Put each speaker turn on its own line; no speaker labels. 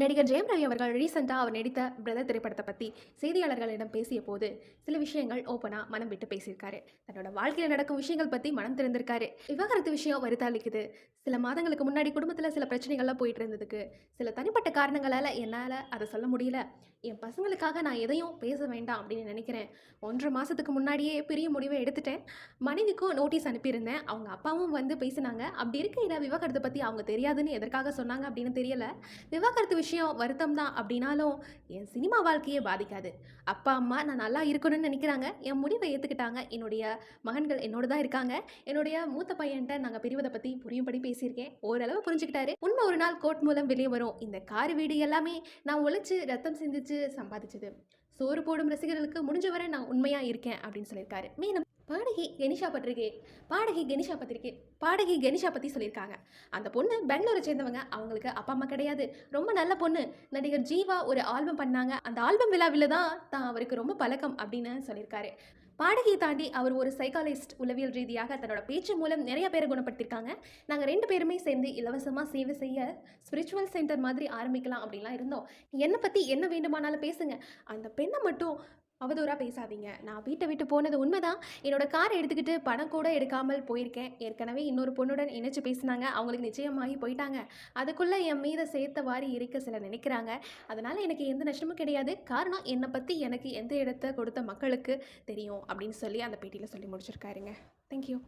நடிகர் ஜெயம் ரவி அவர்கள் ரீசெண்டாக அவர் நடித்த பிரதர் திரைப்படத்தை பற்றி செய்தியாளர்களிடம் பேசிய போது சில விஷயங்கள் ஓப்பனாக மனம் விட்டு பேசியிருக்காரு. தன்னோட வாழ்க்கையில் நடக்கும் விஷயங்கள் பற்றி மனம் திறந்திருக்காரு. விவாகரத்து விஷயம் வருத்தாளிக்குது. சில மாதங்களுக்கு முன்னாடி குடும்பத்தில் சில பிரச்சனைகள்லாம் போயிட்டு இருந்ததுக்கு சில தனிப்பட்ட காரணங்களால் என்னால் அதை சொல்ல முடியல. என் பசங்களுக்காக நான் எதையும் பேச வேண்டாம் அப்படின்னு நினைக்கிறேன். ஒன்றரை மாதத்துக்கு முன்னாடியே பெரிய முடிவை எடுத்துட்டேன். மனைவிக்கும் நோட்டீஸ் அனுப்பியிருந்தேன். அவங்க அப்பாவும் வந்து பேசினாங்க. அப்படி இருக்கையில் விவாகரத்தை பற்றி அவங்க தெரியாதுன்னு எதற்காக சொன்னாங்க அப்படின்னு தெரியல. விவாகரத்து விஷயம் வருத்தம் தான் அப்படின்னாலும் என் சினிமா வாழ்க்கையே பாதிக்காது. அப்பா அம்மா நான் நல்லா இருக்கணும்னு நினைக்கிறாங்க. என் முடிவை ஏற்றுக்கிட்டாங்க என்னுடைய மகன்கள் என்னோட தான் இருக்காங்க. என்னுடைய மூத்த பையன்ட்ட நாங்கள் பிரிவதை பற்றி புரியும்படி பேசியிருக்கேன். ஓரளவு புரிஞ்சுக்கிட்டாரு. உண்மை ஒரு நாள் கோர்ட் மூலம் வெளியே வரும். இந்த கார் வீடு எல்லாமே நான் உழைச்சி ரத்தம் சிந்திச்சு சம்பாதிச்சது. சோறு போடும் ரசிகர்களுக்கு முடிஞ்ச வரை நான் உண்மையாக இருக்கேன் அப்படின்னு சொல்லியிருக்காரு. மேலும் பாடகி கெனிஷா பத்திரிகை பாடகி கெனிஷா பத்திரிகை பாடகி கெனிஷா பற்றி சொல்லியிருக்காங்க. அந்த பொண்ணு பெங்களூரை சேர்ந்தவங்க. அவங்களுக்கு அப்பா அம்மா கிடையாது. ரொம்ப நல்ல பொண்ணு. நடிகர் ஜீவா ஒரு ஆல்பம் பண்ணாங்க. அந்த ஆல்பம் விழாவில் தான் தான் அவருக்கு ரொம்ப பழக்கம் அப்படின்னு சொல்லியிருக்காரு. பாடகியை தாண்டி அவர் ஒரு சைக்காலஜிஸ்ட் உளவியல் ரீதியாக தன்னோட பேச்சு மூலம் நிறைய பேரை குணப்படுத்தியிருக்காங்க. நாங்கள் ரெண்டு பேருமே சேர்ந்து இலவசமாக சேவை செய்ய ஸ்பிரிச்சுவல் சென்டர் மாதிரி ஆரம்பிக்கலாம் அப்படின்லாம் இருந்தோம். என்னை பற்றி என்ன வேண்டுமானாலும் பேசுங்க. அந்த பெண்ணை மட்டும் அவதூறாக பேசாதீங்க. நான் வீட்டை விட்டு போனது உண்மைதான். என்னோட காரை எடுத்துக்கிட்டு பணம் கூட எடுக்காமல் போயிருக்கேன். ஏற்கனவே இன்னொரு பொண்ணுடன் இணைச்சு பேசினாங்க. அவங்களுக்கு நிச்சயமாகி போயிட்டாங்க. அதுக்குள்ளே என் மீத சேர்த்த வாரி இருக்க சிலர் நினைக்கிறாங்க. அதனால் எனக்கு எந்த நஷ்டமும் கிடையாது. காரணம் என்னை பற்றி எனக்கு எந்த இடத்த கொடுத்த மக்களுக்கு தெரியும் அப்படின்னு சொல்லி அந்த பேட்டியில் சொல்லி முடிச்சிருக்காருங்க. தேங்க்யூ